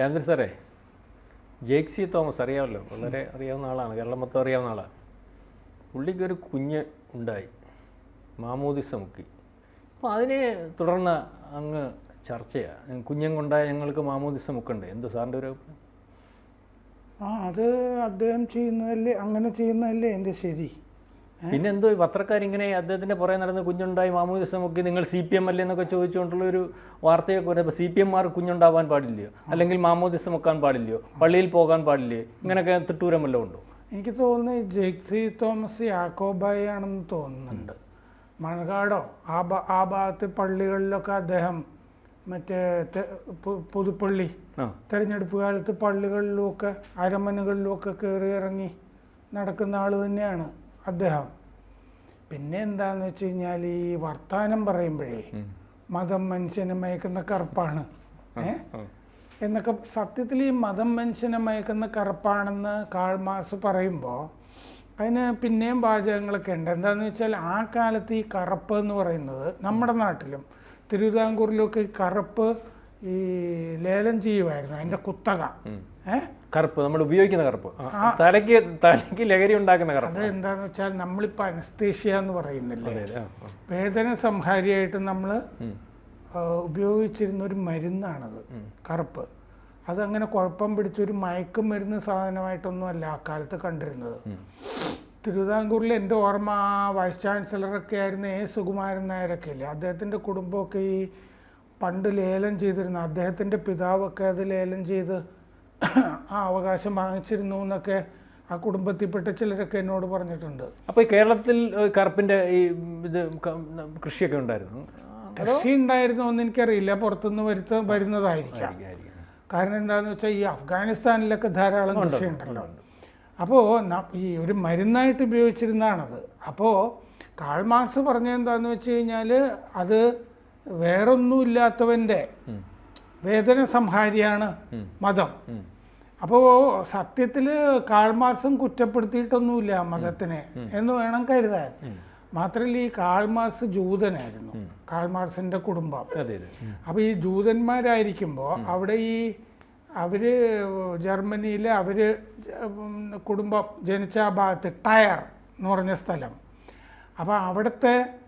രാജേന്ദ്ര സാറേ Jake C Thomas അറിയാമല്ലോ വളരെ അറിയാവുന്ന ആളാണ് കേരളം മൊത്തം അറിയാവുന്ന ആളാണ്. പുള്ളിക്കൊരു കുഞ്ഞ് ഉണ്ടായി മാമോദിസ മുക്കി. അപ്പോൾ അതിനെ തുടർന്ന് അങ്ങ് ചർച്ചയാണ് കൊണ്ടായ ഞങ്ങൾക്ക് മാമോദിസ മുക്കുണ്ട്? എന്ത് സാറിന്റെ ഒരു? ആ അത് അദ്ദേഹം ചെയ്യുന്നതല്ലേ അങ്ങനെ ചെയ്യുന്നതല്ലേ എന്റെ ശരി. പിന്നെ എന്തോ പത്രക്കാരിങ്ങനെ അദ്ദേഹത്തിന്റെ പുറകെ നടന്ന് കുഞ്ഞുണ്ടായി മാമോദിസമൊക്കെ മുക്കി നിങ്ങൾ സി പി എം അല്ലേ എന്നൊക്കെ ചോദിച്ചുകൊണ്ടുള്ള ഒരു വാർത്തയൊക്കെ വരുമ്പോൾ സി പി എംമാർ കുഞ്ഞുണ്ടാവാൻ പാടില്ലയോ? അല്ലെങ്കിൽ മാമോദിസം വെക്കാൻ പാടില്ലയോ? പള്ളിയിൽ പോകാൻ പാടില്ലയോ ഇങ്ങനെയൊക്കെ തിട്ടൂരം വല്ലതും ഉണ്ടോ? എനിക്ക് തോന്നുന്നു ജെക്സി തോമസ് യാക്കോബായി ആണെന്ന് തോന്നുന്നുണ്ട്. മണകാടോ ആ ഭാ ആ ഭാഗത്ത് പള്ളികളിലൊക്കെ അദ്ദേഹം മറ്റേ പുതുപ്പള്ളി തെരഞ്ഞെടുപ്പ് കാലത്ത് പള്ളികളിലുമൊക്കെ അരമനകളിലുമൊക്കെ കയറി ഇറങ്ങി നടക്കുന്ന ആൾ തന്നെയാണ്. അദ്ദേഹം. പിന്നെ എന്താന്ന് വെച്ച് കഴിഞ്ഞാൽ ഈ വർത്താനം പറയുമ്പോഴേ. മതം മനുഷ്യനെ മയക്കുന്ന കറുപ്പാണ്. ഏ? എന്നൊക്കെ സത്യത്തിൽ ഈ മതം മനുഷ്യനെ മയക്കുന്ന കറുപ്പാണെന്ന് കാൾ മാർസ് പറയുമ്പോൾ അതിന് പിന്നെയും വാചകങ്ങളൊക്കെ ഉണ്ട്. എന്താണെന്ന് വെച്ചാൽ ആ കാലത്ത് ഈ കറുപ്പ് എന്ന് പറയുന്നത് നമ്മുടെ നാട്ടിലും തിരുവിതാംകൂറിലൊക്കെ ഈ കറുപ്പ് ഈ ലേലം ചെയ്യുമായിരുന്നു അതിന്റെ കുത്തക. കറുപ്പ് നമ്മൾ ഉപയോഗിക്കുന്ന കറുപ്പ്. തലയ്ക്ക് തലയ്ക്ക് ലഹരി ഉണ്ടാക്കുന്ന കറുപ്പ്. അത് എന്താന്ന് വെച്ചാൽ നമ്മളിപ്പോൾ അനസ്തേഷ്യ എന്ന് പറയുന്നില്ലേ. വേദന സംഹാരിയായിട്ട് നമ്മൾ ഉപയോഗിച്ചിരുന്ന ഒരു മരുന്നാണത് കറുപ്പ്. അതങ്ങനെ കുഴപ്പം പിടിച്ചൊരു മയക്കുമരുന്ന് സാധനമായിട്ടൊന്നും അല്ല ആ കാലത്ത് കണ്ടിരുന്നത്. തിരുവിതാംകൂറിൽ എന്റെ ഓർമ്മ വൈസ് ചാൻസലറൊക്കെ ആയിരുന്ന എ സുകുമാരൻ നായരൊക്കെ ഇല്ലേ? അദ്ദേഹത്തിന്റെ കുടുംബമൊക്കെ ഈ പണ്ട് ലേലം ചെയ്തിരുന്ന അദ്ദേഹത്തിന്റെ പിതാവൊക്കെ അത് ലേലം ചെയ്ത് ആ അവകാശം വാങ്ങിച്ചിരുന്നു എന്നൊക്കെ ആ കുടുംബത്തിൽപ്പെട്ട ചിലരൊക്കെ എന്നോട് പറഞ്ഞിട്ടുണ്ട്. അപ്പോൾ ഈ കേരളത്തിൽ കറുപ്പിന്റെ ഈ ഇത് കൃഷിയൊക്കെ ഉണ്ടായിരുന്നു? കൃഷി ഉണ്ടായിരുന്നു എന്ന് എനിക്കറിയില്ല. പുറത്തുനിന്ന് വരുത്ത വരുന്നതായിരിക്കാം. കാരണം എന്താണെന്ന് വെച്ചാൽ ഈ അഫ്ഗാനിസ്ഥാനിലൊക്കെ ധാരാളം കൃഷി ഉണ്ടല്ലോ. അപ്പോൾ ഈ ഒരു മരുന്നായിട്ട് ഉപയോഗിച്ചിരുന്നതാണത്. അപ്പോൾ കാൾമാർസ് പറഞ്ഞത് എന്താണെന്ന് വെച്ച് കഴിഞ്ഞാൽ അത് വേറൊന്നുമില്ലാത്തവന്റെ വേദന സംഹാരിയാണ് മതം. അപ്പോൾ സത്യത്തിൽ കാൾമാർസും കുറ്റപ്പെടുത്തിയിട്ടൊന്നുമില്ല മതത്തിനെ എന്ന് വേണം കരുതാൻ. മാത്രമല്ല ഈ കാൾമാർസ് ജൂതനായിരുന്നു. കാൾമാർസിന്റെ കുടുംബം. അപ്പോൾ ഈ ജൂതന്മാരായിരിക്കുമ്പോൾ അവിടെ ഈ അവർ ജർമ്മനിയിൽ അവർ കുടുംബം ജനിച്ച ആ ഭാഗത്ത് ടയർ എന്ന് പറഞ്ഞ സ്ഥലം. അപ്പോൾ അവിടുത്തെ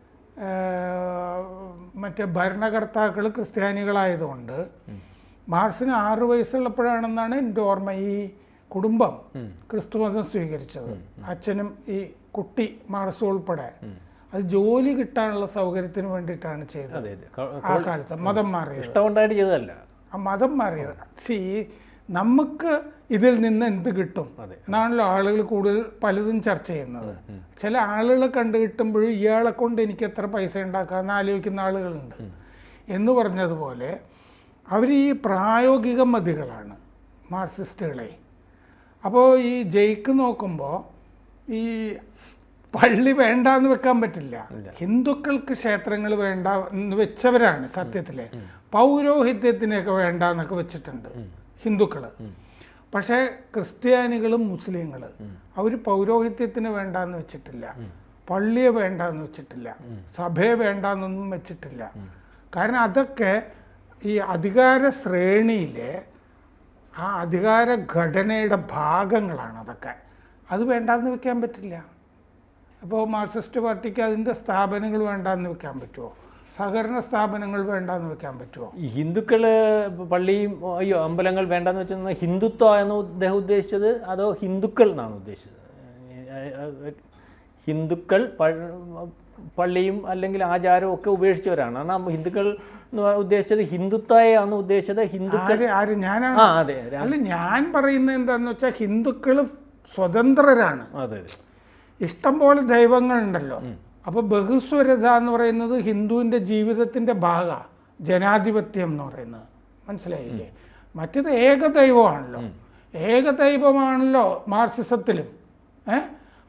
മറ്റേ ഭരണകർത്താക്കൾ ക്രിസ്ത്യാനികളായതുകൊണ്ട് മാർസിന് ആറ് വയസ്സുള്ളപ്പോഴാണെന്നാണ് എന്റെ ഓർമ്മ ഈ കുടുംബം ക്രിസ്തുമതം സ്വീകരിച്ചത്. അച്ഛനും ഈ കുട്ടി മാർസ് ഉൾപ്പെടെ അത് ജോലി കിട്ടാനുള്ള സൗകര്യത്തിന് വേണ്ടിയിട്ടാണ് ചെയ്തത്. ആ കാലത്ത് മതം മാറിയത്. ഇഷ്ടമുണ്ടായിട്ട് ചെയ്തതല്ല. ആ മതം മാറിയത്. സി നമുക്ക് ഇതിൽ നിന്ന് എന്ത് കിട്ടും. എന്നാണല്ലോ ആളുകൾ കൂടുതൽ പലതും ചർച്ച ചെയ്യുന്നത്. ചില ആളുകളെ കണ്ടു കിട്ടുമ്പോഴും ഇയാളെ കൊണ്ട് എനിക്ക് എത്ര പൈസ ഉണ്ടാക്കാമെന്ന് ആലോചിക്കുന്ന ആളുകളുണ്ട്. എന്ന് പറഞ്ഞതുപോലെ അവർ ഈ പ്രായോഗിക മതികളാണ് മാർക്സിസ്റ്റുകളെ അപ്പോൾ ഈ ജയിക്ക് നോക്കുമ്പോൾ ഈ പള്ളി വേണ്ട എന്ന് വെക്കാൻ പറ്റില്ല. ഹിന്ദുക്കൾക്ക് ക്ഷേത്രങ്ങൾ വേണ്ട എന്ന് വെച്ചവരാണ് സത്യത്തിലെ. പൗരോഹിത്യത്തിനെയൊക്കെ വേണ്ട എന്നൊക്കെ വെച്ചിട്ടുണ്ട് ഹിന്ദുക്കൾ പക്ഷേ ക്രിസ്ത്യാനികളും മുസ്ലിങ്ങൾ അവർ പൗരോഹിത്യത്തിന് വേണ്ടാന്ന് വെച്ചിട്ടില്ല. പള്ളിയെ വേണ്ടാന്ന് വെച്ചിട്ടില്ല. സഭയെ വേണ്ടാന്നൊന്നും വെച്ചിട്ടില്ല. കാരണം അതൊക്കെ ഈ അധികാര ശ്രേണിയിലെ ആ അധികാര ഘടനയുടെ ഭാഗങ്ങളാണ് അതൊക്കെ. അത് വേണ്ടാന്ന് വെക്കാൻ പറ്റില്ല. അപ്പോൾ മാർക്സിസ്റ്റ് പാർട്ടിക്ക് അതിന്റെ സ്ഥാപനങ്ങൾ വേണ്ടാന്ന് വെക്കാൻ പറ്റുമോ? സഹകരണ സ്ഥാപനങ്ങൾ വേണ്ടെന്ന് വെക്കാൻ പറ്റുമോ ഈ ഹിന്ദുക്കൾ പള്ളിയും അയ്യോ അമ്പലങ്ങൾ വേണ്ടെന്ന് വെച്ചാൽ ഹിന്ദുത്വ എന്ന് അദ്ദേഹം ഉദ്ദേശിച്ചത്? അതോ ഹിന്ദുക്കൾ എന്നാണ് ഉദ്ദേശിച്ചത്? ഹിന്ദുക്കൾ പള്ളിയും അല്ലെങ്കിൽ ആചാരവും ഒക്കെ ഉപേക്ഷിച്ചവരാണ്. കാരണം ഹിന്ദുക്കൾ എന്ന് ഉദ്ദേശിച്ചത് ഹിന്ദുത്വയാണ് ഉദ്ദേശിച്ചത് ഹിന്ദുക്കൾ ആര് ഞാനാണ്? ആ അതെ അല്ല ഞാൻ പറയുന്നത് എന്താന്ന് വെച്ചാൽ ഹിന്ദുക്കൾ സ്വതന്ത്രരാണ്. അതെ അതെ. ഇഷ്ടം പോലെ ദൈവങ്ങളുണ്ടല്ലോ അപ്പോൾ ബഹുസ്വരത എന്ന് പറയുന്നത് ഹിന്ദുവിന്റെ ജീവിതത്തിന്റെ ഭാഗമാണ് ജനാധിപത്യം എന്ന് പറയുന്നത്. മനസ്സിലായില്ലേ? മറ്റത് ഏകദൈവമാണല്ലോ. ഏകദൈവമാണല്ലോ മാർസിസത്തിലും. ഏ?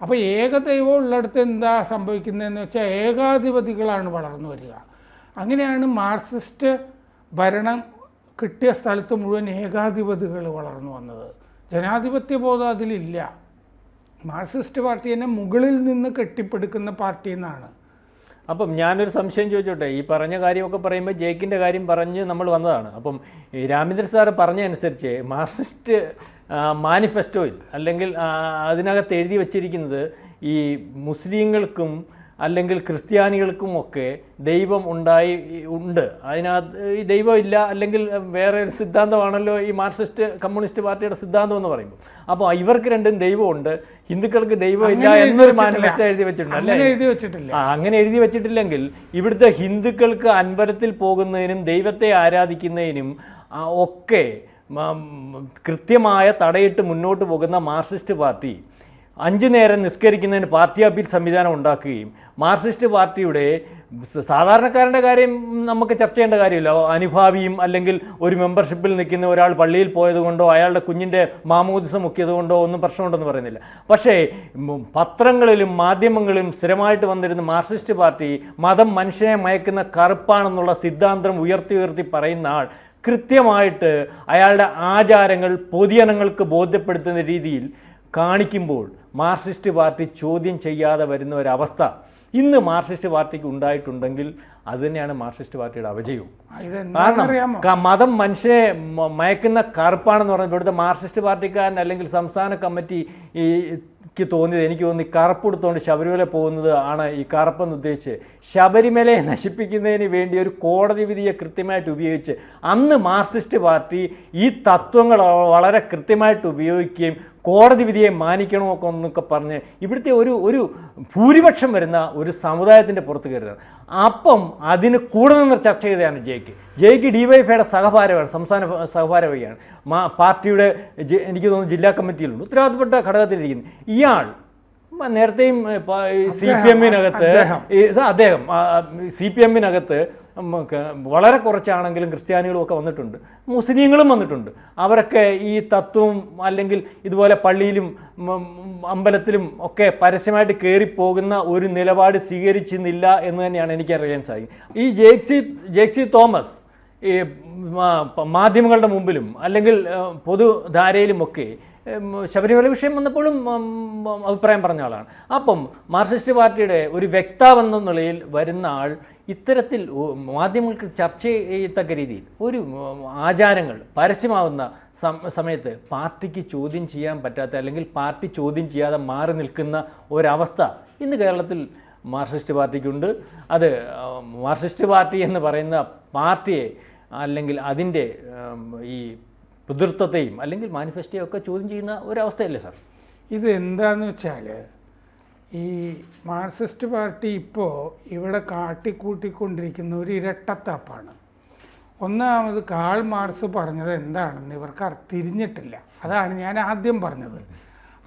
അപ്പോൾ ഏകദൈവം ഉള്ളിടത്ത് എന്താ സംഭവിക്കുന്നതെന്ന് വെച്ചാൽ ഏകാധിപതികളാണ് വളർന്നു വരിക. അങ്ങനെയാണ് മാർക്സിസ്റ്റ് ഭരണം കിട്ടിയ സ്ഥലത്ത് മുഴുവൻ ഏകാധിപതികൾ വളർന്നു വന്നത്. ജനാധിപത്യ ബോധം അതിലില്ല. മാർക്സിസ്റ്റ് പാർട്ടി തന്നെ മുകളിൽ നിന്ന് കെട്ടിപ്പടുക്കുന്ന പാർട്ടി എന്നാണ്. അപ്പം ഞാനൊരു സംശയം ചോദിച്ചോട്ടെ ഈ പറഞ്ഞ കാര്യമൊക്കെ പറയുമ്പോൾ ജേക്കിന്റെ കാര്യം പറഞ്ഞ് നമ്മൾ വന്നതാണ്. അപ്പം രാമേന്ദ്ര സാർ മാർസിസ്റ്റ് മാർക്സിസ്റ്റ് മാനിഫെസ്റ്റോയിൽ അല്ലെങ്കിൽ അതിനകത്ത് എഴുതി വച്ചിരിക്കുന്നത് ഈ മുസ്ലിങ്ങൾക്കും അല്ലെങ്കിൽ ക്രിസ്ത്യാനികൾക്കും ഒക്കെ ദൈവം ഉണ്ടായി ഉണ്ട്. അതിനകത്ത് ഈ ദൈവം ഇല്ല അല്ലെങ്കിൽ വേറെ ഒരു സിദ്ധാന്തമാണല്ലോ ഈ മാർക്സിസ്റ്റ് കമ്മ്യൂണിസ്റ്റ് പാർട്ടിയുടെ സിദ്ധാന്തം എന്ന് പറയുമ്പോൾ. അപ്പോൾ ഇവർക്ക് രണ്ടും ദൈവമുണ്ട്. ഹിന്ദുക്കൾക്ക് ദൈവം ഇല്ല എന്നൊരു. മാനിഫെസ്റ്റോ എഴുതി വെച്ചിട്ടുണ്ട് അല്ലേ? എഴുതി വെച്ചിട്ടില്ല. ആ അങ്ങനെ എഴുതി വെച്ചിട്ടില്ലെങ്കിൽ ഇവിടുത്തെ ഹിന്ദുക്കൾക്ക് അൻപരത്തിൽ പോകുന്നതിനും ദൈവത്തെ ആരാധിക്കുന്നതിനും ഒക്കെ കൃത്യമായ തടയിട്ട് മുന്നോട്ട് പോകുന്ന മാർക്സിസ്റ്റ് പാർട്ടി അഞ്ചു നേരം നിസ്കരിക്കുന്നതിന് പാർട്ടി അപ്പീൽ സംവിധാനം ഉണ്ടാക്കുകയും മാർക്സിസ്റ്റ് പാർട്ടിയുടെ സാധാരണക്കാരന്റെ കാര്യം നമുക്ക് ചർച്ച ചെയ്യേണ്ട കാര്യമില്ല. അനുഭാവിയും അല്ലെങ്കിൽ ഒരു മെമ്പർഷിപ്പിൽ നിൽക്കുന്ന ഒരാൾ പള്ളിയിൽ പോയതുകൊണ്ടോ അയാളുടെ കുഞ്ഞിന്റെ മാമോദിസം മുക്കിയതുകൊണ്ടോ ഒന്നും പ്രശ്നമുണ്ടെന്ന് പറയുന്നില്ല. പക്ഷേ പത്രങ്ങളിലും മാധ്യമങ്ങളിലും സ്ഥിരമായിട്ട് വന്നിരുന്ന മാർക്സിസ്റ്റ് പാർട്ടി മതം മനുഷ്യനെ മയക്കുന്ന കറുപ്പാണെന്നുള്ള സിദ്ധാന്തം ഉയർത്തി ഉയർത്തി പറയുന്ന ആൾ കൃത്യമായിട്ട് അയാളുടെ ആചാരങ്ങൾ പൊതുജനങ്ങൾക്ക് ബോധ്യപ്പെടുത്തുന്ന രീതിയിൽ കാണിക്കുമ്പോൾ മാർക്സിസ്റ്റ് പാർട്ടി ചോദ്യം ചെയ്യാതെ വരുന്ന ഒരവസ്ഥ ഇന്ന് മാർക്സിസ്റ്റ് പാർട്ടിക്ക് ഉണ്ടായിട്ടുണ്ടെങ്കിൽ അത് തന്നെയാണ് മാർക്സിസ്റ്റ് പാർട്ടിയുടെ അപജയവും കാരണം മതം മനുഷ്യനെ മയക്കുന്ന കറുപ്പാണെന്ന് പറഞ്ഞപ്പോൾ ഇവിടുത്തെ മാർക്സിസ്റ്റ് പാർട്ടിക്കാരൻ അല്ലെങ്കിൽ സംസ്ഥാന കമ്മിറ്റി ഈ ക്ക് തോന്നിയത് എനിക്ക് തോന്നി കറുപ്പെടുത്തോണ്ട് ശബരിമല പോകുന്നത് ആണ് ഈ കറുപ്പെന്ന് ഉദ്ദേശിച്ച്. ശബരിമലയെ നശിപ്പിക്കുന്നതിന് വേണ്ടി ഒരു കോടതി വിധിയെ കൃത്യമായിട്ട് ഉപയോഗിച്ച് അന്ന് മാർക്സിസ്റ്റ് പാർട്ടി ഈ തത്വങ്ങൾ വളരെ കൃത്യമായിട്ട് ഉപയോഗിക്കുകയും കോടതി വിധിയെ മാനിക്കണമൊക്കെ എന്നൊക്കെ പറഞ്ഞ് ഇവിടുത്തെ ഒരു ഒരു ഭൂരിപക്ഷം വരുന്ന ഒരു സമുദായത്തിന്റെ പുറത്ത് കയറുകയാണ്. അപ്പം അതിന് കൂടെ നിന്ന് ചർച്ച ചെയ്തതാണ് ജയ്ക്ക്. ജയ്ക്ക് ഡിവൈഫൈയുടെ സഹഭാരമാണ് സംസ്ഥാന സഹഭാരവയാണ് മാ പാർട്ടിയുടെ എനിക്ക് തോന്നുന്നു ജില്ലാ കമ്മിറ്റിയിലുണ്ട്. ഉത്തരവാദിത്തപ്പെട്ട ഘടകത്തിലിരിക്കുന്നു. ഇയാൾ നേരത്തെയും സി പി എമ്മിനകത്ത്. അദ്ദേഹം. സി പി എമ്മിനകത്ത് വളരെ കുറച്ചാണെങ്കിലും ക്രിസ്ത്യാനികളുമൊക്കെ വന്നിട്ടുണ്ട്. മുസ്ലിങ്ങളും വന്നിട്ടുണ്ട്. അവരൊക്കെ ഈ തത്വം അല്ലെങ്കിൽ ഇതുപോലെ പള്ളിയിലും അമ്പലത്തിലും ഒക്കെ പരസ്യമായിട്ട് കയറിപ്പോകുന്ന ഒരു നിലപാട് സ്വീകരിച്ചിരുന്നില്ല എന്ന് തന്നെയാണ് എനിക്ക് അറിയാൻ സാധിക്കും. ഈ ജേക്സി ജേക്സി തോമസ് ഈ മാധ്യമങ്ങളുടെ മുമ്പിലും അല്ലെങ്കിൽ പൊതുധാരയിലുമൊക്കെ ശബരിമല വിഷയം വന്നപ്പോഴും അഭിപ്രായം പറഞ്ഞ ആളാണ്. അപ്പം മാർക്സിസ്റ്റ് പാർട്ടിയുടെ ഒരു വ്യക്താവെന്ന നിലയിൽ വരുന്ന ആൾ ഇത്തരത്തിൽ മാധ്യമങ്ങൾക്ക് ചർച്ച ചെയ്യത്തക്ക രീതിയിൽ ഒരു ആചാരങ്ങൾ പരസ്യമാവുന്ന സമയത്ത് പാർട്ടിക്ക് ചോദ്യം ചെയ്യാൻ പറ്റാത്ത അല്ലെങ്കിൽ പാർട്ടി ചോദ്യം ചെയ്യാതെ മാറി നിൽക്കുന്ന ഒരവസ്ഥ ഇന്ന് കേരളത്തിൽ മാർക്സിസ്റ്റ് പാർട്ടിക്കുണ്ട്. അത് മാർക്സിസ്റ്റ് പാർട്ടി എന്ന് പറയുന്ന പാർട്ടിയെ അല്ലെങ്കിൽ അതിന്റെ ഈ പിതൃത്വത്തെയും അല്ലെങ്കിൽ മാനിഫെസ്റ്റോയും ഒക്കെ ചോദ്യം ചെയ്യുന്ന ഒരവസ്ഥയല്ലേ സാർ? ഇത് എന്താന്ന് വെച്ചാൽ ഈ മാർക്സിസ്റ്റ് പാർട്ടി ഇപ്പോൾ ഇവിടെ കാട്ടിക്കൂട്ടിക്കൊണ്ടിരിക്കുന്ന ഒരു ഇരട്ടത്താപ്പാണ്. ഒന്നാമത് കാൾ മാർക്സ് പറഞ്ഞത് എന്താണെന്ന് ഇവർക്ക് തിരിഞ്ഞിട്ടില്ല. അതാണ് ഞാൻ ആദ്യം പറഞ്ഞത്.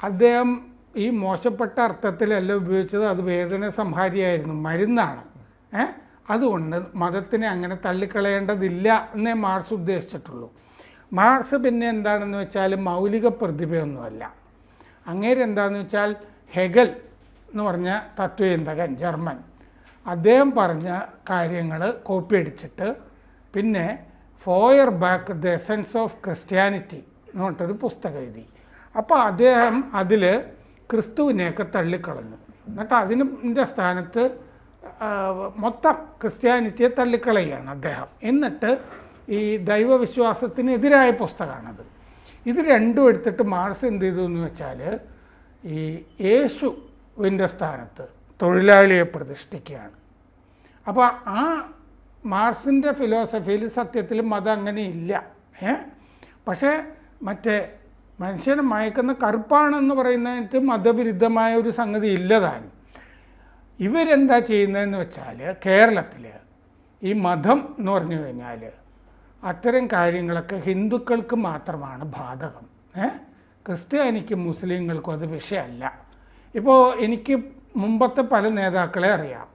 അദ്ദേഹം ഈ മോശപ്പെട്ട അർത്ഥത്തിലല്ല ഉപയോഗിച്ചത് അത് വേദന സംഹാരിയായിരുന്നു മരുന്നാണ്. ഏഹ് അതുകൊണ്ട് മതത്തിനെ അങ്ങനെ തള്ളിക്കളയേണ്ടതില്ല എന്നേ മാർക്സ് ഉദ്ദേശിച്ചിട്ടുള്ളൂ. മാർക്സ് പിന്നെ എന്താണെന്ന് വെച്ചാൽ മൗലിക പ്രതിഭയൊന്നുമല്ല. അങ്ങേര് എന്താണെന്ന് വെച്ചാൽ ഹെഗൽ എന്ന് പറഞ്ഞ തത്വചിന്തകൻ ജർമ്മൻ. അദ്ദേഹം പറഞ്ഞ കാര്യങ്ങൾ കോപ്പി അടിച്ചിട്ട് പിന്നെ Feuerbach the essence of Christianity എന്ന് പറഞ്ഞിട്ടൊരു പുസ്തകം എഴുതി. അപ്പോൾ അദ്ദേഹം അതിൽ ക്രിസ്തുവിനെയൊക്കെ തള്ളിക്കളഞ്ഞു. എന്നിട്ട് അതിന്റെ സ്ഥാനത്ത് മൊത്തം ക്രിസ്ത്യാനിറ്റിയെ തള്ളിക്കളയുകയാണ് അദ്ദേഹം. എന്നിട്ട് ഈ ദൈവവിശ്വാസത്തിനെതിരായ പുസ്തകമാണത്. ഇത് രണ്ടും എടുത്തിട്ട് മാർസ് എന്ത് ചെയ്തു എന്ന് വെച്ചാൽ ഈ യേശുവിന്റെ സ്ഥാനത്ത് തൊഴിലാളിയെ പ്രതിഷ്ഠിക്കുകയാണ്. അപ്പോൾ ആ മാർസിന്റെ ഫിലോസഫിയിൽ സത്യത്തിൽ മതം അങ്ങനെ ഇല്ല. ഏ? പക്ഷേ മറ്റേ മനുഷ്യനെ മയക്കുന്ന കറുപ്പാണെന്ന് പറയുന്നതിന് മതവിരുദ്ധമായ ഒരു സംഗതി ഇല്ലതാണ് ഇവരെന്താ ചെയ്യുന്നതെന്ന് വെച്ചാൽ കേരളത്തിൽ ഈ മതം എന്ന് പറഞ്ഞു കഴിഞ്ഞാൽ അത്തരം കാര്യങ്ങളൊക്കെ ഹിന്ദുക്കൾക്ക് മാത്രമാണ് ബാധകം. ക്രിസ്ത്യാനിക്കും മുസ്ലിങ്ങൾക്കും അത് വിഷയമല്ല. ഇപ്പോൾ എനിക്ക് മുമ്പത്തെ പല നേതാക്കളെ അറിയാം.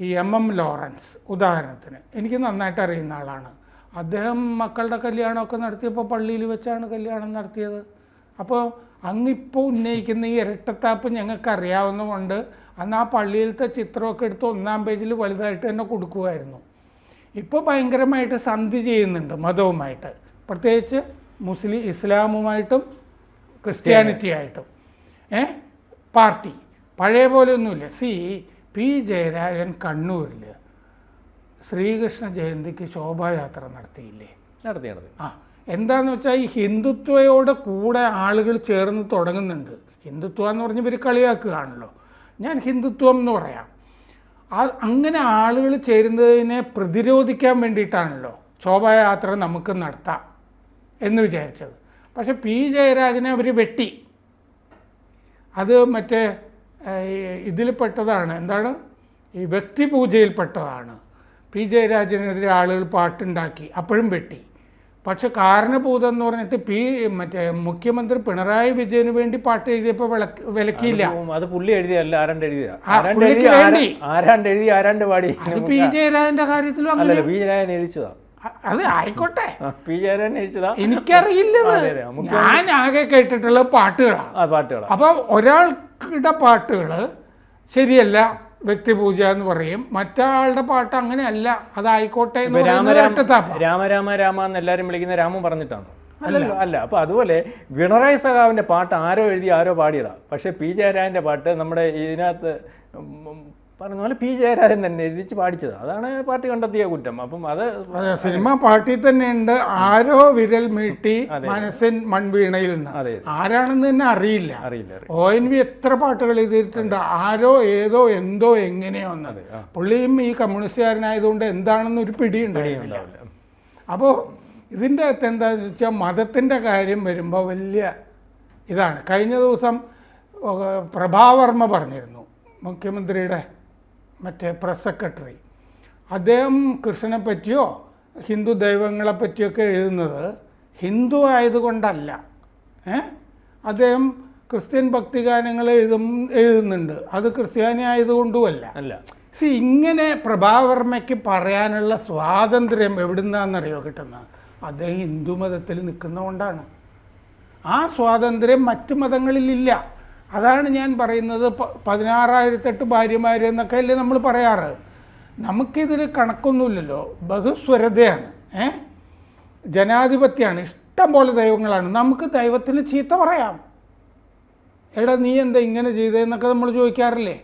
ഈ എം എം ലോറൻസ് ഉദാഹരണത്തിന്. എനിക്ക് നന്നായിട്ട് അറിയുന്ന ആളാണ്. അദ്ദേഹം മക്കളുടെ കല്യാണമൊക്കെ നടത്തിയപ്പോൾ പള്ളിയിൽ വെച്ചാണ് കല്യാണം നടത്തിയത്. അപ്പോൾ അങ്ങിപ്പോൾ ഉന്നയിക്കുന്ന ഈ ഇരട്ടത്താപ്പ് ഞങ്ങൾക്ക് അറിയാവുന്നതുകൊണ്ട് അന്ന് ആ പള്ളിയിലത്തെ ചിത്രമൊക്കെ എടുത്ത് ഒന്നാം പേജിൽ വലുതായിട്ട് തന്നെ കൊടുക്കുമായിരുന്നു ഇപ്പോൾ ഭയങ്കരമായിട്ട് സന്ധി ചെയ്യുന്നുണ്ട് മതവുമായിട്ട്. പ്രത്യേകിച്ച് മുസ്ലിം ഇസ്ലാമുമായിട്ടും ക്രിസ്ത്യാനിറ്റി ആയിട്ടും. ഏ? പാർട്ടി. പഴയ പോലെ ഒന്നുമില്ല. സി പി ജയരാജൻ കണ്ണൂരിൽ ശ്രീകൃഷ്ണ ജയന്തിക്ക് ശോഭായാത്ര നടത്തിയില്ലേ? നടത്തി നടത്തി. ആ. എന്താന്ന് വെച്ചാൽ ഈ ഹിന്ദുത്വയോടെ കൂടെ ആളുകൾ ചേർന്ന് തുടങ്ങുന്നുണ്ട്. ഹിന്ദുത്വം എന്ന് പറഞ്ഞ് ഇവർ കളിയാക്കുകയാണല്ലോ. ഞാൻ ഹിന്ദുത്വം എന്ന് പറയാം. അങ്ങനെ ആളുകൾ ചേരുന്നതിനെ പ്രതിരോധിക്കാൻ വേണ്ടിയിട്ടാണല്ലോ ശോഭായാത്ര നമുക്ക് നടത്താം എന്ന് വിചാരിച്ചത്. പക്ഷെ പി ജയരാജനെ അവർ വെട്ടി. അത് മറ്റേ ഇതിൽ പെട്ടതാണ്. എന്താണ്? ഈ വ്യക്തിപൂജയിൽപ്പെട്ടതാണ്. പി ജയരാജനെതിരെ ആളുകൾ പാട്ടുണ്ടാക്കി അപ്പോഴും വെട്ടി. പക്ഷെ കാരണഭൂതം എന്ന് പറഞ്ഞിട്ട് പി മറ്റേ മുഖ്യമന്ത്രി പിണറായി വിജയന് വേണ്ടി പാട്ട് എഴുതിയപ്പോൾ വിളക്ക് വിലക്കിയില്ല. അത് പുള്ളി എഴുതിയല്ല ആരാണ്ട് എഴുതിയ? ആരാണ്ട് എഴുതി ആരാണ്ട് എഴുതി ആരാണ്ട് പാടി? പി ജയരാജന്റെ കാര്യത്തിലും അങ്ങനെ. പി ജയരാജൻ എഴുതിച്ചതാ. അത് ആയിക്കോട്ടെ. പി ജയരാജൻ എഴുതിച്ചതാ. നമുക്ക് ഞാൻ ആകെ കേട്ടിട്ടുള്ള പാട്ടുകളാണ് ആ പാട്ടുകളാ. അപ്പോൾ ഒരാൾക്കിടെ പാട്ടുകൾ ശരിയല്ല. വ്യക്തിപൂജ എന്ന് പറയും. മറ്റാളുടെ പാട്ട് അങ്ങനെയല്ല. അതായിക്കോട്ടെ. രാമ രാമ രാമ എന്ന് എല്ലാരും വിളിക്കുന്ന രാമൻ പറഞ്ഞിട്ടാണ്. അല്ലല്ലോ. അല്ല. അപ്പൊ അതുപോലെ പിണറായി സഖാവിന്റെ പാട്ട് ആരോ എഴുതി ആരോ പാടിയതാ. പക്ഷെ പി ജയരാജന്റെ പാട്ട് നമ്മുടെ ഇതിനകത്ത് പറഞ്ഞ പോലെ പി ജയരാജൻ തന്നെ എഴുതിച്ച് പാടിച്ചത്. അതാണ് പാർട്ടി കണ്ടെത്തിയ കുറ്റം. അപ്പം അത് സിനിമ തന്നെ ഉണ്ട് ആരോ വിരൽ മീട്ടി മനസ്സിൻ മൺവീണയിൽ നിന്ന്. ആരാണെന്ന് തന്നെ അറിയില്ല. അറിയില്ല. ഒ എൻ വി എത്ര പാട്ടുകൾ എഴുതിയിട്ടുണ്ട്. ആരോ ഏതോ എന്തോ എങ്ങനെയോ എന്നത് പുള്ളിയും ഈ കമ്മ്യൂണിസ്റ്റുകാരനായതുകൊണ്ട് എന്താണെന്ന് ഒരു പിടി ഉണ്ടാവില്ല അപ്പോൾ ഇതിന്റെ അകത്ത് എന്താണെന്ന് വെച്ചാൽ മതത്തിന്റെ കാര്യം വരുമ്പോൾ വലിയ ഇതാണ്. കഴിഞ്ഞ ദിവസം പ്രഭാവർമ്മ പറഞ്ഞിരുന്നു. മുഖ്യമന്ത്രിയുടെ മറ്റേ പ്രസ് സെക്രട്ടറി അദ്ദേഹം കൃഷ്ണനെ പറ്റിയോ ഹിന്ദു ദൈവങ്ങളെ പറ്റിയൊക്കെ എഴുതുന്നത് ഹിന്ദു ആയതുകൊണ്ടല്ല. ഏ? അദ്ദേഹം ക്രിസ്ത്യൻ ഭക്തിഗാനങ്ങൾ എഴുതും എഴുതുന്നുണ്ട്. അത് ക്രിസ്ത്യാനി ആയതുകൊണ്ടുമല്ല. അല്ല. സി ഇങ്ങനെ പ്രഭാവർമ്മയ്ക്ക് പറയാനുള്ള സ്വാതന്ത്ര്യം എവിടുന്നാണെന്നറിയോ കിട്ടുന്നത്? അദ്ദേഹം ഹിന്ദു മതത്തിൽ നിൽക്കുന്നതുകൊണ്ടാണ്. ആ സ്വാതന്ത്ര്യം മറ്റു മതങ്ങളിലില്ല. അതാണ് ഞാൻ പറയുന്നത് പതിനാറായിരത്തെട്ട് ഭാര്യമാർ എന്നൊക്കെ അല്ലേ നമ്മൾ പറയാറ്. നമുക്കിതിൽ കണക്കൊന്നുമില്ലല്ലോ. ബഹുസ്വരതയാണ്. ഏ? ജനാധിപത്യമാണ്. ഇഷ്ടം പോലെ ദൈവങ്ങളാണ്. നമുക്ക് ദൈവത്തിന് ചീത്ത പറയാം. എടാ നീ എന്താ ഇങ്ങനെ ചെയ്തതെന്നൊക്കെ നമ്മൾ ചോദിക്കാറില്ലേ?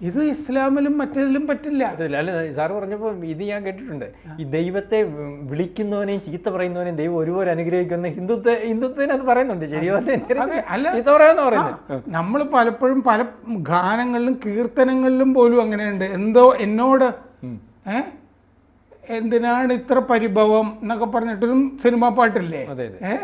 ഇത് ഇസ്ലാമിലും മറ്റേതിലും പറ്റില്ല. അല്ല സാറ് പറഞ്ഞപ്പോൾ ഇത് ഞാൻ കേട്ടിട്ടുണ്ട്. ഈ ദൈവത്തെ വിളിക്കുന്നവനെയും ചീത്ത പറയുന്നവനെയും ദൈവം ഒരുപോലെ അനുഗ്രഹിക്കുന്ന ഹിന്ദുത്വ ഹിന്ദുത്വത്തിനകത്ത് പറയുന്നുണ്ട്. ശരിയോ അല്ല. ചീത്ത പറയാന്ന് പറയുന്നത്. നമ്മൾ പലപ്പോഴും പല ഗാനങ്ങളിലും കീർത്തനങ്ങളിലും പോലും അങ്ങനെയുണ്ട്. എന്തോ എന്നോട് എന്തിനാണ് ഇത്ര പരിഭവം എന്നൊക്കെ പറഞ്ഞിട്ടൊരു സിനിമാ പാട്ടില്ലേ? അതെ അതെ. ഏ?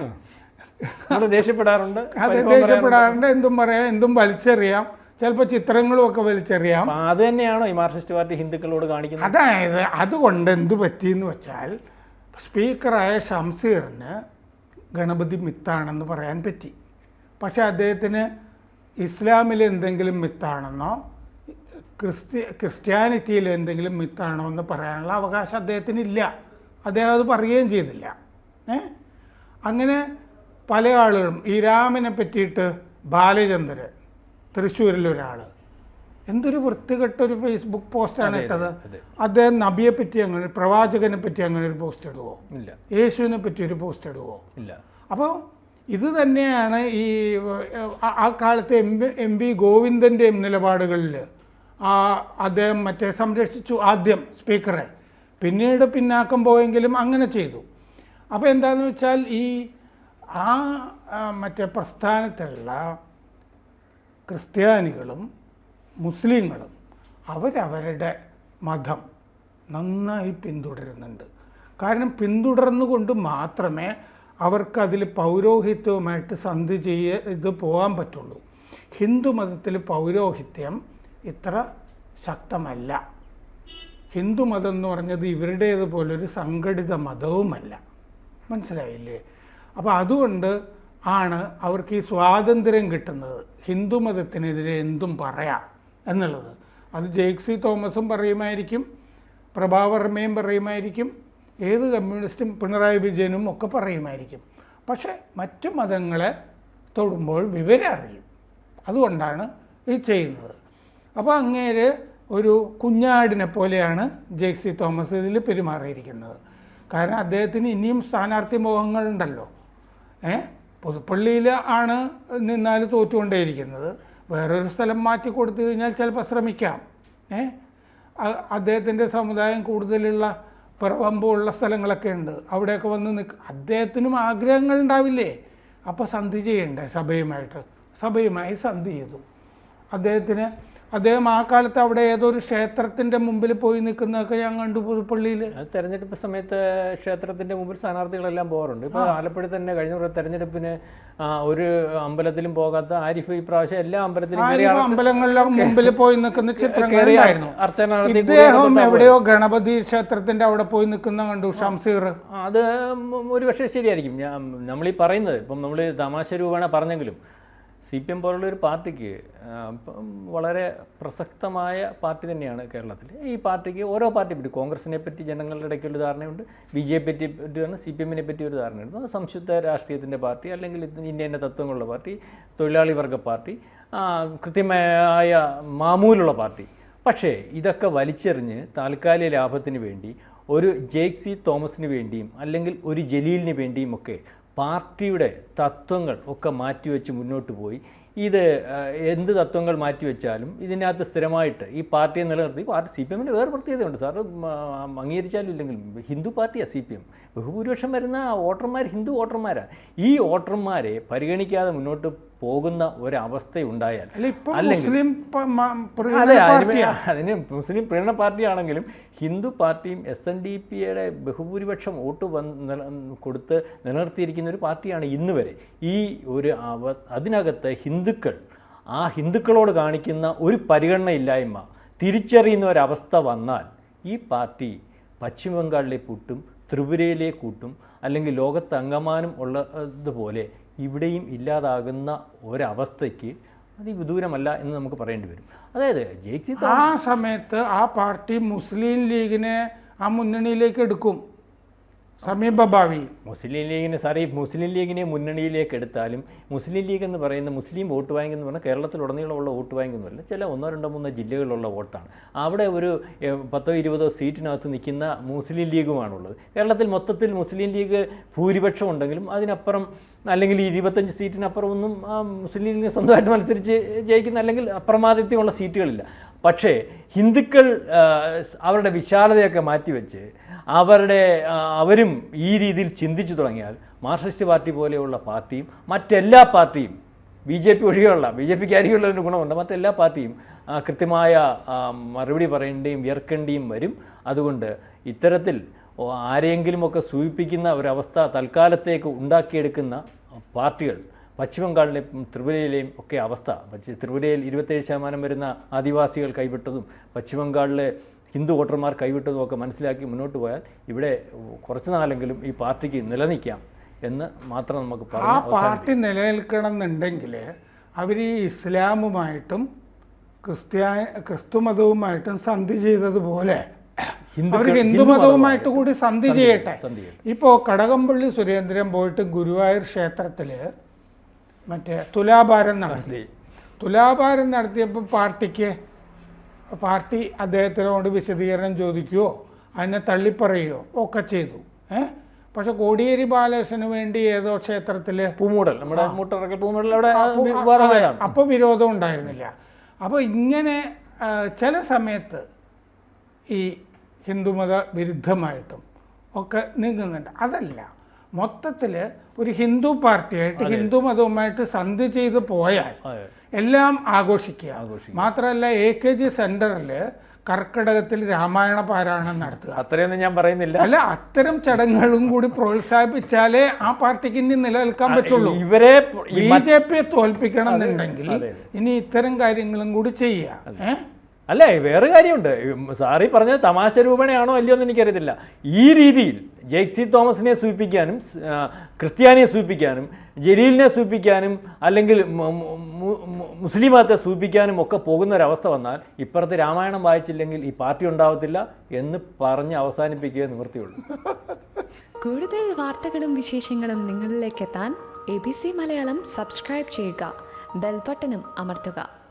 നമ്മൾ ദേഷ്യപ്പെടാറുണ്ട് അത് ദേഷ്യപ്പെടാറുണ്ട് എന്തും പറയാം എന്തും വലിച്ചെറിയാം. ചിലപ്പോൾ ചിത്രങ്ങളും ഒക്കെ വലിച്ചെറിയാം അത് തന്നെയാണോ ഈ മാർക്സിസ്റ്റ് പാർട്ടി ഹിന്ദുക്കളോട് കാണിക്കുന്നത്? അതായത് അതുകൊണ്ട് എന്ത് പറ്റിയെന്ന് വെച്ചാൽ സ്പീക്കറായ ഷംസീറിന് ഗണപതി മിത്താണെന്ന് പറയാൻ പറ്റി. പക്ഷേ അദ്ദേഹത്തിന് ഇസ്ലാമിൽ എന്തെങ്കിലും മിത്താണെന്നോ ക്രിസ്ത്യ ക്രിസ്ത്യാനിറ്റിയിൽ എന്തെങ്കിലും മിത്താണോ എന്ന് പറയാനുള്ള അവകാശം അദ്ദേഹത്തിന് ഇല്ല അദ്ദേഹം അത് പറയുകയും ചെയ്തില്ല. ഏ? അങ്ങനെ പല ആളുകളും ഈ രാമനെ പറ്റിയിട്ട് ബാലചന്ദ്രൻ തൃശ്ശൂരിലൊരാൾ എന്തൊരു വൃത്തികെട്ട ഒരു ഫേസ്ബുക്ക് പോസ്റ്റാണ് ഇട്ടത്. അദ്ദേഹം നബിയെ പറ്റി അങ്ങനെ പ്രവാചകനെ പറ്റി അങ്ങനെ ഒരു പോസ്റ്റ് ഇടുവോ? ഇല്ല. യേശുവിനെ പറ്റി ഒരു പോസ്റ്റ് ഇടുവോ? ഇല്ല. അപ്പോൾ ഇത് തന്നെയാണ് ഈ ആ- കാലത്തെ എം എം പി ഗോവിന്ദന്റെയും നിലപാടുകളിൽ ആ അദ്ദേഹം മറ്റേ സംരക്ഷിച്ചു ആദ്യം സ്പീക്കറെ. പിന്നീട് പിന്നാക്കം പോയെങ്കിലും അങ്ങനെ ചെയ്തു. അപ്പോൾ എന്താണെന്ന് വെച്ചാൽ ഈ ആ ആ, മറ്റേ പ്രസ്ഥാനത്തിലുള്ള ക്രിസ്ത്യാനികളും മുസ്ലിങ്ങളും അവരവരുടെ മതം നന്നായി പിന്തുടരുന്നുണ്ട്. കാരണം പിന്തുടർന്നുകൊണ്ട് മാത്രമേ അവർക്കതിൽ പൗരോഹിത്യവുമായിട്ട് സന്ധി ചെയ്യ ഇത് പോകാൻ പറ്റുള്ളൂ. ഹിന്ദു മതത്തിൽ പൗരോഹിത്യം ഇത്ര ശക്തമല്ല. ഹിന്ദു മതം എന്ന് പറഞ്ഞത് ഇവരുടേതുപോലൊരു സംഘടിത മതവുമല്ല. മനസ്സിലായില്ലേ? അപ്പോൾ അതുകൊണ്ട് ആണ് അവർക്ക് ഈ സ്വാതന്ത്ര്യം കിട്ടുന്നത്. ഹിന്ദു മതത്തിനെതിരെ എന്തും പറയാം എന്നുള്ളത്. അത് ജെയ്ക്സി തോമസും പറയുമായിരിക്കും പ്രഭാവർമ്മയും പറയുമായിരിക്കും ഏത് കമ്മ്യൂണിസ്റ്റും പിണറായി വിജയനും ഒക്കെ പറയുമായിരിക്കും. പക്ഷേ മറ്റു മതങ്ങളെ തൊടുമ്പോൾ വിവരം അറിയും. അതുകൊണ്ടാണ് ഈ ചെയ്യുന്നത്. അപ്പോൾ അങ്ങേര് ഒരു കുഞ്ഞാടിനെ പോലെയാണ് ജെയ്സി തോമസ് ഇതിൽ പെരുമാറിയിരിക്കുന്നത്. കാരണം അദ്ദേഹത്തിന് ഇനിയും സ്ഥാനാർത്ഥി മോഹങ്ങളുണ്ടല്ലോ. ഏ? പുതുപ്പള്ളിയിൽ ആണ് നിന്നാൽ തോറ്റുകൊണ്ടേയിരിക്കുന്നത്. വേറൊരു സ്ഥലം മാറ്റി കൊടുത്തു കഴിഞ്ഞാൽ ചിലപ്പോൾ ശ്രമിക്കാം. ഏ? അദ്ദേഹത്തിന്റെ സമുദായം കൂടുതലുള്ള പിറവമ്പുള്ള സ്ഥലങ്ങളൊക്കെ ഉണ്ട്. അവിടെയൊക്കെ വന്ന് നിൽക്കുക അദ്ദേഹത്തിനും ആഗ്രഹങ്ങൾ ഉണ്ടാവില്ലേ? അപ്പോൾ സന്ധി ചെയ്യണ്ടേ? സഭയുമായിട്ട്. സഭയുമായി സന്ധി ചെയ്തു. അദ്ദേഹത്തിന് അദ്ദേഹം ആ കാലത്ത് അവിടെ ഏതൊരു ക്ഷേത്രത്തിന്റെ മുമ്പിൽ പോയി നിൽക്കുന്നതൊക്കെ ഞാൻ കണ്ടു പുതുപ്പള്ളിയിൽ തെരഞ്ഞെടുപ്പ് സമയത്ത് ക്ഷേത്രത്തിന്റെ മുമ്പിൽ സ്ഥാനാർത്ഥികളെല്ലാം പോകാറുണ്ട്. ഇപ്പോൾ ആലപ്പുഴ തന്നെ കഴിഞ്ഞ പ്രാവശ്യം തെരഞ്ഞെടുപ്പിന് ഒരു അമ്പലത്തിലും പോകാത്ത ആരിഫ് ഈ പ്രാവശ്യം എല്ലാ അമ്പലത്തിലും അമ്പലങ്ങളിലും മുമ്പിൽ പോയി നിൽക്കുന്ന ചിത്രങ്ങളായിരുന്നു ഇദ്ദേഹം എവിടെയോ ഗണപതി ക്ഷേത്രത്തിന്റെ അവിടെ പോയി നിൽക്കുന്ന കണ്ടു ഷംസീർ. അത് ഒരുപക്ഷെ ശരിയായിരിക്കും. നമ്മൾ ഈ പറയുന്നത് ഇപ്പം നമ്മൾ തമാശ രൂപേണ പറഞ്ഞെങ്കിലും സി പി എം പോലുള്ള ഒരു പാർട്ടിക്ക് വളരെ പ്രസക്തമായ പാർട്ടി തന്നെയാണ് കേരളത്തിൽ. ഈ പാർട്ടിക്ക് ഓരോ പാർട്ടി പറ്റി കോൺഗ്രസിനെ പറ്റി ജനങ്ങളുടെ ഇടയ്ക്ക് ഒരു ധാരണയുണ്ട്. ബി ജെ പറ്റി സി പി എമ്മിനെ പറ്റി ഒരു ധാരണയുണ്ട്. അത് സംശുദ്ധ രാഷ്ട്രീയത്തിന്റെ പാർട്ടി അല്ലെങ്കിൽ ഇന്ത്യന്റെ തത്വങ്ങളുള്ള പാർട്ടി തൊഴിലാളി വർഗ പാർട്ടി കൃത്യമായ മാമൂലുള്ള പാർട്ടി. പക്ഷേ ഇതൊക്കെ വലിച്ചെറിഞ്ഞ് താൽക്കാലിക ലാഭത്തിന് വേണ്ടി ഒരു ജേക്ക് സി തോമസിന് വേണ്ടിയും അല്ലെങ്കിൽ ഒരു ജലീലിന് വേണ്ടിയും ഒക്കെ പാർട്ടിയുടെ തത്വങ്ങൾ ഒക്കെ മാറ്റിവെച്ച് മുന്നോട്ട് പോയി. ഇത് എന്ത് തത്വങ്ങൾ മാറ്റിവെച്ചാലും ഇതിനകത്ത് സ്ഥിരമായിട്ട് ഈ പാർട്ടിയെ നിലനിർത്തി പാർട്ടി സി പി എമ്മിന് വേറെ പ്രത്യേകതയുണ്ട്. സാർ അംഗീകരിച്ചാലും ഇല്ലെങ്കിലും ഹിന്ദു പാർട്ടിയാണ് സി പി എം. ബഹുഭൂരിപക്ഷം വരുന്ന വോട്ടർമാർ ഹിന്ദു വോട്ടർമാരാണ് ഈ വോട്ടർമാരെ പരിഗണിക്കാതെ മുന്നോട്ട് പോകുന്ന ഒരവസ്ഥയുണ്ടായാൽ അല്ല അല്ലെങ്കിൽ- മുസ്ലിം പ- പാർട്ടി ആണെങ്കിലും അതിന് മുസ്ലിം പ്രീണന പാർട്ടിയാണെങ്കിലും ഹിന്ദു പാർട്ടിയും എസ് എൻ ഡി പിയുടെ ബഹുഭൂരിപക്ഷം വോട്ട് വന്ന് കൊടുത്ത് നിലനിർത്തിയിരിക്കുന്ന ഒരു പാർട്ടിയാണ് ഇന്ന് വരെ. ഈ ഒരു അവ അതിനകത്ത് ഹിന്ദുക്കൾ ആ ഹിന്ദുക്കളോട് കാണിക്കുന്ന ഒരു പരിഗണനയില്ലായ്മ തിരിച്ചറിയുന്ന ഒരവസ്ഥ വന്നാൽ ഈ പാർട്ടി പശ്ചിമ ബംഗാളിലെ കൂട്ടും ത്രിപുരയിലെ കൂട്ടും അല്ലെങ്കിൽ ലോകത്ത് അംഗമാനം ഉള്ളതുപോലെ ഇവിടെയും ഇല്ലാതാകുന്ന ഒരവസ്ഥയ്ക്ക് അതിവിദൂരമല്ല എന്ന് നമുക്ക് പറയേണ്ടി വരും. അതായത് ജയിച്ചി ആ സമയത്ത് ആ പാർട്ടി മുസ്ലിം ലീഗിനെ ആ മുന്നണിയിലേക്ക് എടുക്കും. സമീപ ഭാവി മുസ്ലിം ലീഗിനെ സാറേ ഈ മുസ്ലിം ലീഗിനെ മുന്നണിയിലേക്ക് എടുത്താലും മുസ്ലിം ലീഗ് എന്ന് പറയുന്ന മുസ്ലിം വോട്ട് ബാങ്ക് എന്ന് പറഞ്ഞാൽ കേരളത്തിലുടനീളമുള്ള വോട്ട് ബാങ്ക് ഒന്നുമല്ല ചില ഒന്നോ രണ്ടോ മൂന്നോ ജില്ലകളിലുള്ള വോട്ടാണ്. അവിടെ ഒരു പത്തോ ഇരുപതോ സീറ്റിനകത്ത് നിൽക്കുന്ന മുസ്ലിം ലീഗുമാണുള്ളത്. കേരളത്തിൽ മൊത്തത്തിൽ മുസ്ലിം ലീഗ് ഭൂരിപക്ഷം ഉണ്ടെങ്കിലും അതിനപ്പുറം അല്ലെങ്കിൽ ഇരുപത്തഞ്ച് സീറ്റിനപ്പുറം ഒന്നും ആ മുസ്ലിം ലീഗിന് സ്വന്തമായിട്ട് മത്സരിച്ച് ജയിക്കുന്ന അല്ലെങ്കിൽ അപ്രമാദിത്യമുള്ള സീറ്റുകളില്ല. പക്ഷേ ഹിന്ദുക്കൾ അവരുടെ വിശാലതയൊക്കെ മാറ്റിവെച്ച് അവരുടെ അവരും ഈ രീതിയിൽ ചിന്തിച്ചു തുടങ്ങിയാൽ മാർക്സിസ്റ്റ് പാർട്ടി പോലെയുള്ള പാർട്ടിയും മറ്റെല്ലാ പാർട്ടിയും ബി ജെ പി ഒഴികെയുള്ള ബി ജെ പിക്ക് അരികെയുള്ള ഗുണമുണ്ട് മറ്റെല്ലാ പാർട്ടിയും കൃത്യമായ മറുപടി പറയേണ്ടിയും വിയർക്കേണ്ടിയും വരും. അതുകൊണ്ട് ഇത്തരത്തിൽ ആരെയെങ്കിലുമൊക്കെ സൂചിപ്പിക്കുന്ന ഒരവസ്ഥ തൽക്കാലത്തേക്ക് ഉണ്ടാക്കിയെടുക്കുന്ന പാർട്ടികൾ പശ്ചിമ ബംഗാളിലെയും ത്രിപുരയിലെയും ഒക്കെ അവസ്ഥ ത്രിപുരയിൽ ഇരുപത്തേഴ് ശതമാനം വരുന്ന ആദിവാസികൾ കൈവിട്ടതും പശ്ചിമ ബംഗാളിലെ ഹിന്ദു വോട്ടർമാർ കൈവിട്ടതും ഒക്കെ മനസ്സിലാക്കി മുന്നോട്ട് പോയാൽ ഇവിടെ കുറച്ച് നാളെങ്കിലും ഈ പാർട്ടിക്ക് നിലനിൽക്കാം എന്ന് മാത്രം നമുക്ക് ആ. പാർട്ടി നിലനിൽക്കണം എന്നുണ്ടെങ്കിൽ അവർ ഈ ഇസ്ലാമുമായിട്ടും ക്രിസ്ത്യാ ക്രിസ്തുമതവുമായിട്ടും സന്ധി ചെയ്തതുപോലെ അവർക്ക് ഹിന്ദുമതവുമായിട്ട് ഹിന്ദു ഹിന്ദു മതവുമായിട്ട് കൂടി സന്ധി ചെയ്യട്ടെ. ഇപ്പോൾ കടകംപള്ളി സുരേന്ദ്രൻ പോയിട്ട് ഗുരുവായൂർ ക്ഷേത്രത്തിൽ മറ്റേ തുലാഭാരം നടത്തി. തുലാഭാരം നടത്തിയപ്പോൾ പാർട്ടിക്ക് പാർട്ടി അദ്ദേഹത്തിനോട് വിശദീകരണം ചോദിക്കുകയോ അതിനെ തള്ളിപ്പറയുകയോ ഒക്കെ ചെയ്തു. ഏ? പക്ഷെ കോടിയേരി ബാലകൃഷ്ണന് വേണ്ടി ഏതോ ക്ഷേത്രത്തിൽ പൂമൂടൽ. നമ്മുടെ മൂട്ടറക്കൽ പൂമൂടൽ അവിടെ അപ്പോൾ വിരോധം ഉണ്ടായിരുന്നില്ല. അപ്പോൾ ഇങ്ങനെ ചില സമയത്ത് ഈ ഹിന്ദുമത വിരുദ്ധമായിട്ടും ഒക്കെ നീങ്ങുന്നുണ്ട്. അതല്ല മൊത്തത്തിൽ ഒരു ഹിന്ദു പാർട്ടിയായിട്ട് ഹിന്ദു മതവുമായിട്ട് സന്ധി ചെയ്ത് പോയാൽ എല്ലാം ആഘോഷിക്കുക. മാത്രമല്ല എ കെ ജി സെന്ററിൽ കർക്കിടകത്തിൽ രാമായണ പാരായണം നടത്തുക. അത്രയൊന്നും ഞാൻ പറയുന്നില്ല. അല്ല അത്തരം ചടങ്ങുകളും കൂടി പ്രോത്സാഹിപ്പിച്ചാലേ ആ പാർട്ടിക്ക് ഇനി നിലനിൽക്കാൻ പറ്റുള്ളൂ. ഇവരെ ബി ജെ പിയെ തോൽപ്പിക്കണം എന്നുണ്ടെങ്കിൽ ഇനി ഇത്തരം കാര്യങ്ങളും കൂടി ചെയ്യുക. ഏ? അല്ല വേറെ കാര്യമുണ്ട്. സാറി പറഞ്ഞത് തമാശ രൂപേണയാണോ അല്ലയോ എന്ന് എനിക്കറിയത്തില്ല. ഈ രീതിയിൽ ജെയ്ക്സി തോമസിനെ സൂചിപ്പിക്കാനും ക്രിസ്ത്യാനിയെ സൂചിപ്പിക്കാനും ജലീലിനെ സൂചിപ്പിക്കാനും അല്ലെങ്കിൽ മുസ്ലിമാത്തെ സൂചിപ്പിക്കാനും ഒക്കെ പോകുന്ന ഒരവസ്ഥ വന്നാൽ ഇപ്പുറത്ത് രാമായണം വായിച്ചില്ലെങ്കിൽ ഈ പാർട്ടി ഉണ്ടാവത്തില്ല എന്ന് പറഞ്ഞ് അവസാനിപ്പിക്കുക നിവൃത്തിയുള്ളൂ. കൂടുതൽ വാർത്തകളും വിശേഷങ്ങളും നിങ്ങളിലേക്ക് എത്താൻ A B C Malayalam subscribe ചെയ്യുക. ബെൽബട്ടനും അമർത്തുക.